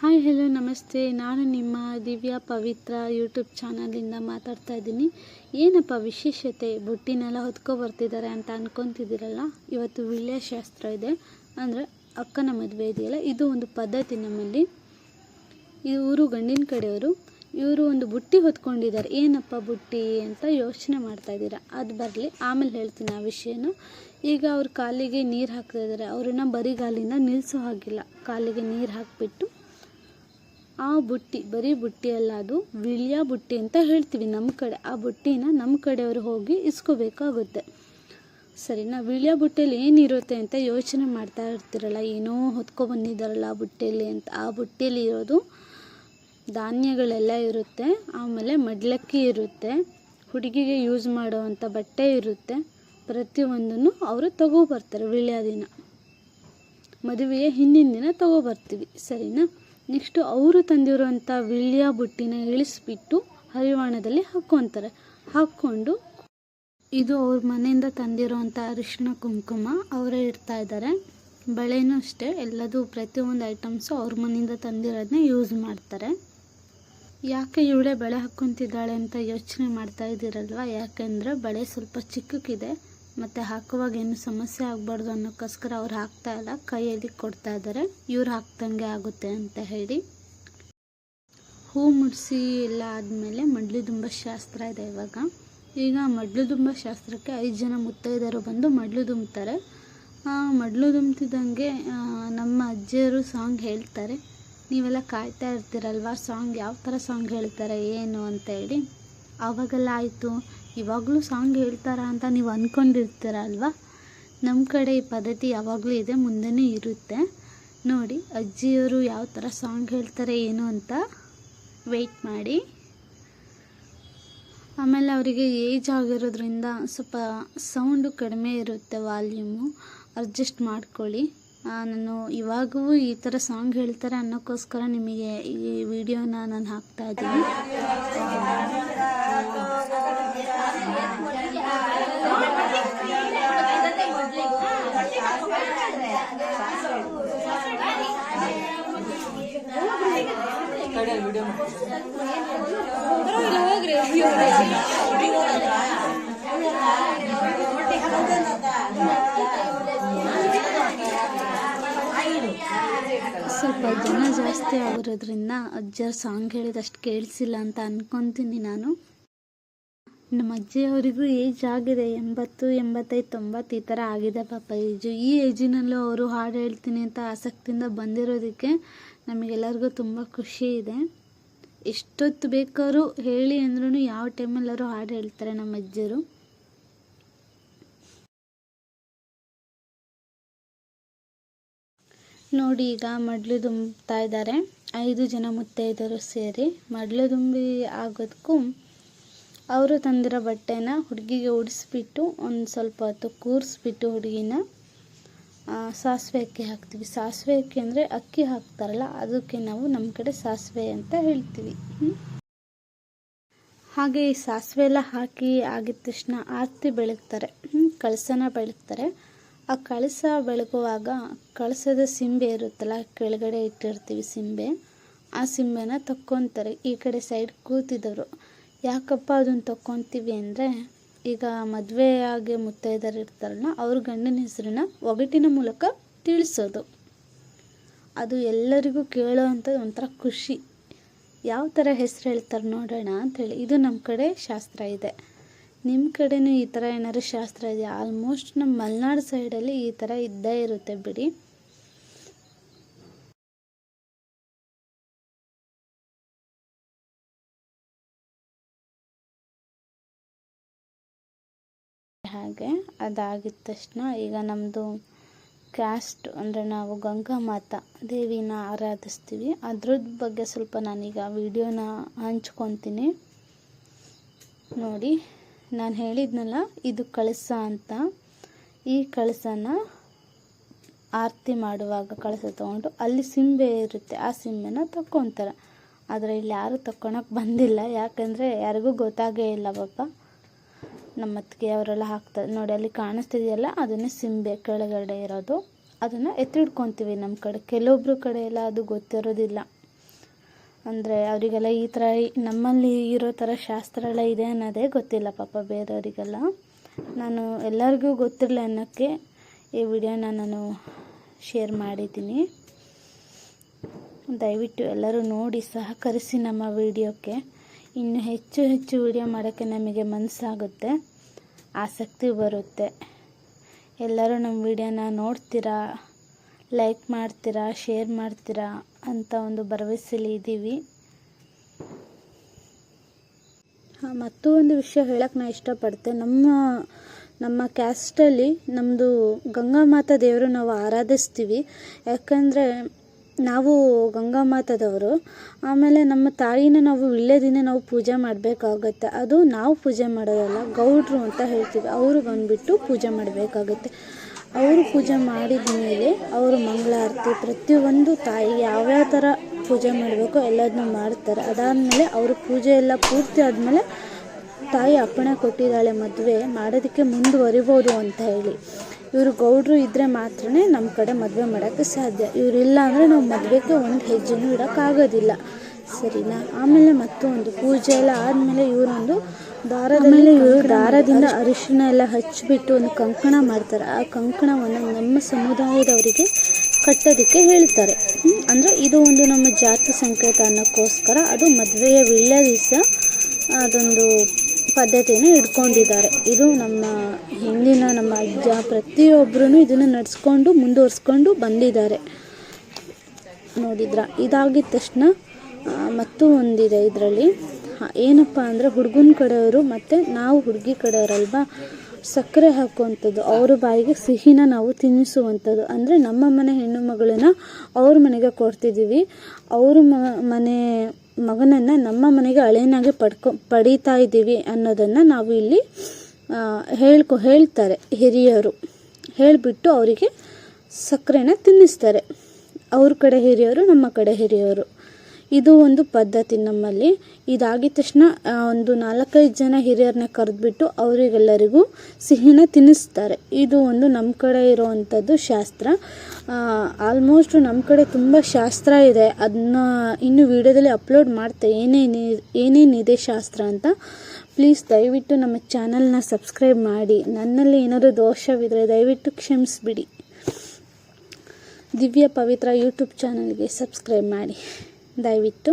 Hi hello ನಮಸ್ತೆ. ನಾನು ನಿಮ್ಮ ದಿವ್ಯಾ ಪವಿತ್ರ ಯೂಟ್ಯೂಬ್ ಚಾನಲಿಂದ ಮಾತಾಡ್ತಾ ಇದ್ದೀನಿ. ಏನಪ್ಪ ವಿಶೇಷತೆ? ಬುಟ್ಟಿನೆಲ್ಲ ಹೊತ್ಕೊ ಬರ್ತಿದ್ದಾರೆ ಅಂತ ಅನ್ಕೊತಿದ್ದೀರಲ್ಲ? ಇವತ್ತು ವಿಳ್ಯ ಶಾಸ್ತ್ರ ಇದೆ. ಅಂದರೆ ಅಕ್ಕನ ಮದುವೆ ಇದೆಯಲ್ಲ? ಇದು ಒಂದು ಪದ್ಧತಿ ನಮ್ಮಲ್ಲಿ. ಇವರು ಗಂಡಿನ ಕಡೆಯವರು ಇವರು ಒಂದು ಬುಟ್ಟಿ ಹೊತ್ಕೊಂಡಿದ್ದಾರೆ. ಏನಪ್ಪ ಬುಟ್ಟಿ ಅಂತ ಯೋಚನೆ ಮಾಡ್ತಾ ಇದ್ದೀರಾ? ಅದು ಬರಲಿ. ಆಮೇಲೆ ಹೇಳ್ತೀನಿ ಆ ವಿಷಯನ. ಈಗ ಅವ್ರ ಕಾಲಿಗೆ ನೀರು ಹಾಕ್ತಾ ಇದ್ದಾರೆ ಅವ್ರನ್ನ ಬರಿಗಾಲಿಂದ ನಿಲ್ಲಿಸೋ ಹಾಗಿಲ್ಲ. ಕಾಲಿಗೆ ನೀರು ಹಾಕಿಬಿಟ್ಟು ಆ ಬುಟ್ಟಿ, ಬರೀ ಬುಟ್ಟಿ ಅಲ್ಲ ಅದು, ವಿಳ್ಯ ಬುಟ್ಟಿ ಅಂತ ಹೇಳ್ತೀವಿ ನಮ್ಮ ಕಡೆ. ಆ ಬುಟ್ಟಿನ ನಮ್ಮ ಕಡೆಯವರು ಹೋಗಿ ಇಸ್ಕೋಬೇಕಾಗುತ್ತೆ. ಸರಿನಾ? ವಿಳ್ಯ ಬುಟ್ಟೆಯಲ್ಲಿ ಏನಿರುತ್ತೆ ಅಂತ ಯೋಚನೆ ಮಾಡ್ತಾ ಇರ್ತೀರಲ್ಲ. ಏನೋ ಹೊತ್ಕೊ ಬಂದಿದ್ದಾರಲ್ಲ ಆ ಬುಟ್ಟೆಯಲ್ಲಿ ಅಂತ. ಆ ಬುಟ್ಟಿಯಲ್ಲಿ ಇರೋದು ಧಾನ್ಯಗಳೆಲ್ಲ ಇರುತ್ತೆ, ಆಮೇಲೆ ಮಡ್ಲಕ್ಕಿ ಇರುತ್ತೆ, ಹುಡುಗಿಗೆ ಯೂಸ್ ಮಾಡುವಂಥ ಬಟ್ಟೆ ಇರುತ್ತೆ, ಪ್ರತಿಯೊಂದನ್ನು ಅವರು ತಗೋಬರ್ತಾರೆ ವಿಳ್ಯ ದಿನ. ಮದುವೆಯ ಹಿಂದಿನ ದಿನ ತಗೋಬರ್ತೀವಿ, ಸರಿನಾ? ನೆಕ್ಸ್ಟು ಅವರು ತಂದಿರುವಂಥ ವಿಳ್ಯ ಬುಟ್ಟಿನ ಇಳಿಸ್ಬಿಟ್ಟು ಹರಿವಾಣದಲ್ಲಿ ಹಾಕ್ಕೊತಾರೆ. ಹಾಕ್ಕೊಂಡು ಇದು ಅವ್ರ ಮನೆಯಿಂದ ತಂದಿರುವಂಥ ಅರಿಶಿಣ ಕುಂಕುಮ, ಅವರೇ ಇಡ್ತಾ ಇದ್ದಾರೆ ಬಳೆನೂ ಅಷ್ಟೇ, ಎಲ್ಲದೂ ಪ್ರತಿಯೊಂದು ಐಟಮ್ಸು ಅವ್ರ ಮನೆಯಿಂದ ತಂದಿರೋದನ್ನ ಯೂಸ್ ಮಾಡ್ತಾರೆ. ಯಾಕೆ ಇವಳೆ ಬಳೆ ಹಾಕೊತಿದ್ದಾಳೆ ಅಂತ ಯೋಚನೆ ಮಾಡ್ತಾ ಇದ್ದೀರಲ್ವ? ಯಾಕೆಂದರೆ ಬಳೆ ಸ್ವಲ್ಪ ಚಿಕ್ಕಕ್ಕಿದೆ. ಮತ್ತು ಹಾಕುವಾಗ ಏನು ಸಮಸ್ಯೆ ಆಗಬಾರ್ದು ಅನ್ನೋಕ್ಕೋಸ್ಕರ ಅವ್ರು ಹಾಕ್ತಾ ಇಲ್ಲ. ಕೈಯಲ್ಲಿ ಕೊಡ್ತಾ ಇದ್ದಾರೆ. ಇವ್ರು ಹಾಕ್ದಂಗೆ ಆಗುತ್ತೆ ಅಂತ ಹೇಳಿ. ಹೂ ಮುಡಿಸಿ ಎಲ್ಲ ಆದಮೇಲೆ ಮಡ್ಲು ತುಂಬ ಶಾಸ್ತ್ರ ಇದೆ ಇವಾಗ. ಈಗ ಮಡ್ಲು ತುಂಬ ಶಾಸ್ತ್ರಕ್ಕೆ ಐದು ಜನ ಮುತ್ತೈದರು ಬಂದು ಮಡ್ಲು ದುಂಬ್ತಾರೆ. ಮಡ್ಲು ದುಂಬ್ತಿದ್ದಂಗೆ ನಮ್ಮ ಅಜ್ಜಿಯರು ಸಾಂಗ್ ಹೇಳ್ತಾರೆ. ನೀವೆಲ್ಲ ಕಾಯ್ತಾ ಇರ್ತೀರಲ್ವ? ಸಾಂಗ್ ಯಾವ ಥರ ಸಾಂಗ್ ಹೇಳ್ತಾರೆ, ಏನು ಅಂತ ಹೇಳಿ. ಆವಾಗೆಲ್ಲ ಆಯಿತು. ಇವಾಗಲೂ ಸಾಂಗ್ ಹೇಳ್ತಾರ ಅಂತ ನೀವು ಅಂದ್ಕೊಂಡಿರ್ತೀರ ಅಲ್ವಾ ನಮ್ಮ ಕಡೆ ಈ ಪದ್ಧತಿ ಯಾವಾಗಲೂ ಇದೆ, ಮುಂದೆನೂ ಇರುತ್ತೆ. ನೋಡಿ, ಅಜ್ಜಿಯವರು ಯಾವ ಥರ ಸಾಂಗ್ ಹೇಳ್ತಾರೆ, ಏನು ಅಂತ ವೆಯ್ಟ್ ಮಾಡಿ. ಆಮೇಲೆ ಅವರಿಗೆ ಏಜ್ ಆಗಿರೋದ್ರಿಂದ ಸ್ವಲ್ಪ ಸೌಂಡು ಕಡಿಮೆ ಇರುತ್ತೆ ವಾಲ್ಯೂಮು ಅಡ್ಜಸ್ಟ್ ಮಾಡ್ಕೊಳ್ಳಿ. ನಾನು ಇವಾಗೂ ಈ ಥರ ಸಾಂಗ್ ಹೇಳ್ತಾರೆ ಅನ್ನೋಕ್ಕೋಸ್ಕರ ನಿಮಗೆ ಈ ವಿಡಿಯೋನ ನಾನು ಹಾಕ್ತಾ ಇದ್ದೀನಿ. ಸ್ವಲ್ಪ ಜನ ಜಾಸ್ತಿ ಆಗಿರೋದ್ರಿಂದ ಅಜ್ಜರ ಸಾಂಗ್ ಹೇಳಿದಷ್ಟು ಕೇಳಿಸಿಲ್ಲ ಅಂತ ಅನ್ಕೊಂತೀನಿ ನಾನು. ನಮ್ಮ ಅಜ್ಜಿಯವರಿಗೂ ಏಜ್ ಆಗಿದೆ, ಎಂಬತ್ತು, ಎಂಬತ್ತೈದು, ತೊಂಬತ್ತು ಈ ಥರ ಆಗಿದೆ ಪಾಪ ಏಜು ಈ ಏಜಿನಲ್ಲೂ ಅವರು ಹಾಡು ಹೇಳ್ತೀನಿ ಅಂತ ಆಸಕ್ತಿಯಿಂದ ಬಂದಿರೋದಕ್ಕೆ ನಮಗೆಲ್ಲರಿಗೂ ತುಂಬ ಖುಷಿ ಇದೆ. ಎಷ್ಟೊತ್ತು ಬೇಕಾದ್ರೂ ಹೇಳಿ ಅಂದ್ರೂ ಯಾವ ಟೈಮಲ್ಲಾದ್ರು ಹಾಡು ಹೇಳ್ತಾರೆ ನಮ್ಮ ಅಜ್ಜಿಯರು ನೋಡಿ, ಈಗ ಮಡ್ಲು ದುಂಬ್ತಾ ಇದ್ದಾರೆ. ಐದು ಜನ ಮುತ್ತೈದರು ಸೇರಿ ಮಡ್ಲು ದುಂಬಿ ಆಗೋದಕ್ಕೂ ಅವರು ತಂದಿರೋ ಬಟ್ಟೆನ ಹುಡುಗಿಗೆ ಉಡಿಸ್ಬಿಟ್ಟು, ಒಂದು ಸ್ವಲ್ಪ ಹೊತ್ತು ಕೂರಿಸ್ಬಿಟ್ಟು ಹುಡುಗಿನ ಸಾಸಿವೆ ಅಕ್ಕಿ ಹಾಕ್ತೀವಿ. ಸಾಸಿವೆ ಅಕ್ಕಿ ಅಂದರೆ ಅಕ್ಕಿ ಹಾಕ್ತಾರಲ್ಲ, ಅದಕ್ಕೆ ನಾವು ನಮ್ಮ ಕಡೆ ಸಾಸಿವೆ ಅಂತ ಹೇಳ್ತೀವಿ. ಹಾಗೆ ಈ ಸಾಸಿವೆ ಎಲ್ಲ ಹಾಕಿ ಆಗಿದ ತಕ್ಷಣ ಆರತಿ ಬೆಳಗ್ತಾರೆ. ಕಳಸನ ಬೆಳಗ್ತಾರೆ. ಆ ಕಳಸ ಬೆಳಗುವಾಗ ಕಳಸದ ಸಿಂಬೆ ಇರುತ್ತಲ್ಲ, ಕೆಳಗಡೆ ಇಟ್ಟಿರ್ತೀವಿ ಸಿಂಬೆ, ಆ ಸಿಂಬೆನ ತಕ್ಕೊತಾರೆ. ಈ ಕಡೆ ಸೈಡ್ ಕೂತಿದ್ದವರು ಯಾಕಪ್ಪ ಅದನ್ನು ತಕ್ಕೊತೀವಿ ಅಂದರೆ, ಈಗ ಮದುವೆಯಾಗಿ ಮುತ್ತೈದರು ಇರ್ತಾರಲ್ಲ, ಅವ್ರ ಗಂಡನ ಹೆಸರನ್ನ ಒಗಟಿನ ಮೂಲಕ ತಿಳಿಸೋದು. ಅದು ಎಲ್ಲರಿಗೂ ಕೇಳೋ ಅಂಥದ್ದು ಒಂಥರ ಖುಷಿ. ಯಾವ ಥರ ಹೆಸರು ಹೇಳ್ತಾರೆ ನೋಡೋಣ ಅಂಥೇಳಿ ಇದು ನಮ್ಮ ಕಡೆ ಶಾಸ್ತ್ರ ಇದೆ. ನಿಮ್ಮ ಕಡೆನೂ ಈ ಥರ ಏನಾದ್ರು ಶಾಸ್ತ್ರ ಇದೆಯಾ? ಆಲ್ಮೋಸ್ಟ್ ನಮ್ಮ ಮಲೆನಾಡು ಸೈಡಲ್ಲಿ ಈ ಥರ ಇದ್ದೇ ಇರುತ್ತೆ ಬಿಡಿ. ಹಾಗೆ ಅದಾಗಿದ ತಕ್ಷಣ ಈಗ ನಮ್ಮದು ಕ್ಯಾಸ್ಟ್ ಅಂದರೆ ನಾವು ಗಂಗಾ ಮಾತಾ ದೇವಿನ ಆರಾಧಿಸ್ತೀವಿ. ಅದ್ರದ್ದು ಬಗ್ಗೆ ಸ್ವಲ್ಪ ನಾನೀಗ ವಿಡಿಯೋನ ಹಂಚ್ಕೊತೀನಿ. ನೋಡಿ. ನಾನು ಹೇಳಿದ್ನಲ್ಲ, ಇದು ಕಳಸ ಅಂತ. ಈ ಕಳಸನ ಆರತಿ ಮಾಡುವಾಗ ಕಳಸ ತೊಗೊಂಡು ಅಲ್ಲಿ ಸಿಂಬೆ ಇರುತ್ತೆ, ಆ ಸಿಂಬೆನ ತಕ್ಕೊತಾರೆ. ಆದರೆ ಇಲ್ಲಿ ಯಾರೂ ತಕ್ಕೊಳಕ್ಕೆ ಬಂದಿಲ್ಲ, ಯಾಕಂದರೆ ಯಾರಿಗೂ ಗೊತ್ತಾಗೇ ಇಲ್ಲ ಪಾಪ. ನಮ್ಮ ಅತ್ತಿಗೆ ಅವರೆಲ್ಲ ಹಾಕ್ತಾರೆ, ನೋಡಿ ಅಲ್ಲಿ ಕಾಣಿಸ್ತಿದೆಯಲ್ಲ, ಅದನ್ನೇ ಸಿಂಬೆ ಕೆಳಗಡೆ ಇರೋದು. ಅದನ್ನು ಎತ್ತಿಡ್ಕೊತೀವಿ ನಮ್ಮ ಕಡೆ. ಕೆಲವೊಬ್ರು ಕಡೆ ಎಲ್ಲ ಅದು ಗೊತ್ತಿರೋದಿಲ್ಲ. ಅಂದರೆ ಅವರಿಗೆಲ್ಲ ಈ ಥರ ನಮ್ಮಲ್ಲಿ ಇರೋ ಥರ ಶಾಸ್ತ್ರ ಎಲ್ಲ ಇದೆ ಅನ್ನೋದೇ ಗೊತ್ತಿಲ್ಲ ಪಾಪ ಬೇರೆಯವರಿಗೆಲ್ಲ. ನಾನು ಎಲ್ಲರಿಗೂ ಗೊತ್ತಿರಲಿ ಅನ್ನೋಕ್ಕೆ ಈ ವಿಡಿಯೋನ ನಾನು ಶೇರ್ ಮಾಡಿದ್ದೀನಿ. ದಯವಿಟ್ಟು ಎಲ್ಲರೂ ನೋಡಿ ಸಹಕರಿಸಿ ನಮ್ಮ ವಿಡಿಯೋಕ್ಕೆ. ಇನ್ನು ಹೆಚ್ಚು ಹೆಚ್ಚು ವಿಡಿಯೋ ಮಾಡೋಕ್ಕೆ ನಮಗೆ ಮನಸ್ಸಾಗುತ್ತೆ. ಆಸಕ್ತಿ ಬರುತ್ತೆ. ಎಲ್ಲರೂ ನಮ್ಮ ವಿಡಿಯೋನ ನೋಡ್ತೀರಾ? ಲೈಕ್ ಮಾಡ್ತೀರಾ? ಶೇರ್ ಮಾಡ್ತೀರಾ? ಅಂತ ಒಂದು ಭರವಸೆಯಲ್ಲಿ ಇದ್ದೀವಿ. ಹಾಂ, ಮತ್ತೂ ಒಂದು ವಿಷಯ ಹೇಳಕ್ಕೆ ನಾನು ಇಷ್ಟಪಡ್ತೆ. ನಮ್ಮ ನಮ್ಮ ಕ್ಯಾಸ್ಟಲ್ಲಿ ನಮ್ಮದು ಗಂಗಾ ಮಾತಾ ದೇವರು ನಾವು ಆರಾಧಿಸ್ತೀವಿ. ಯಾಕಂದರೆ ನಾವು ಗಂಗಾ ಮಾತಾದವರು. ಆಮೇಲೆ ನಮ್ಮ ತಾಯಿನ ನಾವು ವಿಳ್ಯದಿಂದ ನಾವು ಪೂಜೆ ಮಾಡಬೇಕಾಗತ್ತೆ. ಅದು ನಾವು ಪೂಜೆ ಮಾಡೋದಲ್ಲ, ಗೌಡ್ರು ಅಂತ ಹೇಳ್ತೀವಿ. ಅವರು ಬಂದುಬಿಟ್ಟು ಪೂಜೆ ಮಾಡಬೇಕಾಗತ್ತೆ. ಅವರು ಪೂಜೆ ಮಾಡಿದ ಮೇಲೆ ಅವರು ಮಂಗಳಾರತಿ ಪ್ರತಿಯೊಂದು ತಾಯಿ ಯಾವ್ಯಾವ ಥರ ಪೂಜೆ ಮಾಡಬೇಕು ಎಲ್ಲದನ್ನೂ ಮಾಡ್ತಾರೆ. ಅದಾದಮೇಲೆ ಅವರು ಪೂಜೆ ಎಲ್ಲ ಪೂರ್ತಿ ಆದಮೇಲೆ ತಾಯಿ ಅಪ್ಪಣೆ ಕೊಟ್ಟಿದ್ದಾಳೆ ಮದುವೆ ಮಾಡೋದಕ್ಕೆ ಮುಂದುವರಿಬೋದು ಅಂತ ಹೇಳಿ. ಇವರು ಗೌಡ್ರು ಇದ್ದರೆ ಮಾತ್ರ ನಮ್ಮ ಕಡೆ ಮದುವೆ ಮಾಡೋಕ್ಕೆ ಸಾಧ್ಯ. ಇವರಿಲ್ಲ ಅಂದರೆ ನಾವು ಮದುವೆಗೆ ಒಂದು ಹೆಜ್ಜೆನೂ ಇಡೋಕ್ಕಾಗೋದಿಲ್ಲ. ಸರಿನಾ? ಆಮೇಲೆ ಮತ್ತೊಂದು, ಪೂಜೆ ಎಲ್ಲ ಆದಮೇಲೆ ಇವರೊಂದು ದಾರದಲ್ಲಿ ದಾರದಿಂದ ಅರಿಶಿನ ಎಲ್ಲ ಹಚ್ಚಿಬಿಟ್ಟು ಒಂದು ಕಂಕಣ ಮಾಡ್ತಾರೆ. ಆ ಕಂಕಣವನ್ನು ನಮ್ಮ ಸಮುದಾಯದವರಿಗೆ ಕಟ್ಟೋದಕ್ಕೆ ಹೇಳ್ತಾರೆ? ಅಂದರೆ ಇದು ಒಂದು ನಮ್ಮ ಜಾತಿ ಸಂಕೇತ ಅನ್ನೋಕ್ಕೋಸ್ಕರ ಅದು ಮದುವೆಯ ವಿಳ್ಯ ದಿವಸ ಅದೊಂದು ಪದ್ಧತಿಯನ್ನು ಇಟ್ಕೊಂಡಿದ್ದಾರೆ. ಇದು ನಮ್ಮ ಹಿಂದಿನ ನಮ್ಮ ಅಜ್ಜ ಪ್ರತಿಯೊಬ್ಬರೂ ಇದನ್ನು ನಡೆಸ್ಕೊಂಡು ಮುಂದುವರಿಸ್ಕೊಂಡು ಬಂದಿದ್ದಾರೆ. ನೋಡಿದ್ರ? ಇದಾಗಿದ ತಕ್ಷಣ ಮತ್ತೂ ಒಂದಿದೆ ಇದರಲ್ಲಿ. ಏನಪ್ಪ ಅಂದರೆ ಹುಡುಗನ ಕಡೆಯವರು ಮತ್ತು ನಾವು ಹುಡುಗಿ ಕಡೆಯವರಲ್ವಾ? ಸಕ್ಕರೆ ಹಾಕುವಂಥದ್ದು, ಅವ್ರ ಬಾಯಿಗೆ ಸಿಹಿನ ನಾವು ತಿನ್ನಿಸುವಂಥದ್ದು. ಅಂದರೆ ನಮ್ಮ ಮನೆ ಹೆಣ್ಣು ಮಗಳನ್ನ ಅವ್ರ ಮನೆಗೆ ಕೊಡ್ತಿದ್ದೀವಿ ಅವ್ರ ಮನೆ ಮಗನನ್ನು ನಮ್ಮ ಮನೆಗೆ ಅಳೆನಾಗೆ ಪಡ್ಕೊ, ಪಡೀತಾ ಇದ್ದೀವಿ ಅನ್ನೋದನ್ನು ನಾವು ಇಲ್ಲಿ ಹೇಳ್ಕೊ, ಹೇಳ್ತಾರೆ ಹಿರಿಯರು. ಹೇಳಿಬಿಟ್ಟು ಅವರಿಗೆ ಸಕ್ಕರೆನ ತಿನ್ನಿಸ್ತಾರೆ. ಅವ್ರ ಕಡೆ ಹಿರಿಯರು, ನಮ್ಮ ಕಡೆ ಹಿರಿಯವರು ಇದು ಒಂದು ಪದ್ಧತಿ ನಮ್ಮಲ್ಲಿ. ಇದಾಗಿದ ತಕ್ಷಣ ಒಂದು ನಾಲ್ಕೈದು ಜನ ಹಿರಿಯರನ್ನ ಕರೆದ್ಬಿಟ್ಟು ಅವರಿಗೆಲ್ಲರಿಗೂ ಸಿಹಿನ ತಿನ್ನಿಸ್ತಾರೆ. ಇದು ಒಂದು ನಮ್ಮ ಕಡೆ ಇರೋವಂಥದ್ದು ಶಾಸ್ತ್ರ. ಆಲ್ಮೋಸ್ಟ್ ನಮ್ಮ ಕಡೆ ತುಂಬ ಶಾಸ್ತ್ರ ಇದೆ. ಅದನ್ನ ಇನ್ನು ವಿಡಿಯೋದಲ್ಲಿ ಅಪ್ಲೋಡ್ ಮಾಡ್ತೆ. ಏನೇನು ಏನೇನಿದೆ ಶಾಸ್ತ್ರ ಅಂತ. ಪ್ಲೀಸ್ ದಯವಿಟ್ಟು ನಮ್ಮ ಚಾನಲ್ನ ಸಬ್ಸ್ಕ್ರೈಬ್ ಮಾಡಿ. ನನ್ನಲ್ಲಿ ಏನಾದರೂ ದೋಷವಿದ್ದರೆ ದಯವಿಟ್ಟು ಕ್ಷಮಿಸಿಬಿಡಿ. ದಿವ್ಯ ಪವಿತ್ರ ಯೂಟ್ಯೂಬ್ ಚಾನಲ್ಗೆ ಸಬ್ಸ್ಕ್ರೈಬ್ ಮಾಡಿ. ದಯವಿಟ್ಟು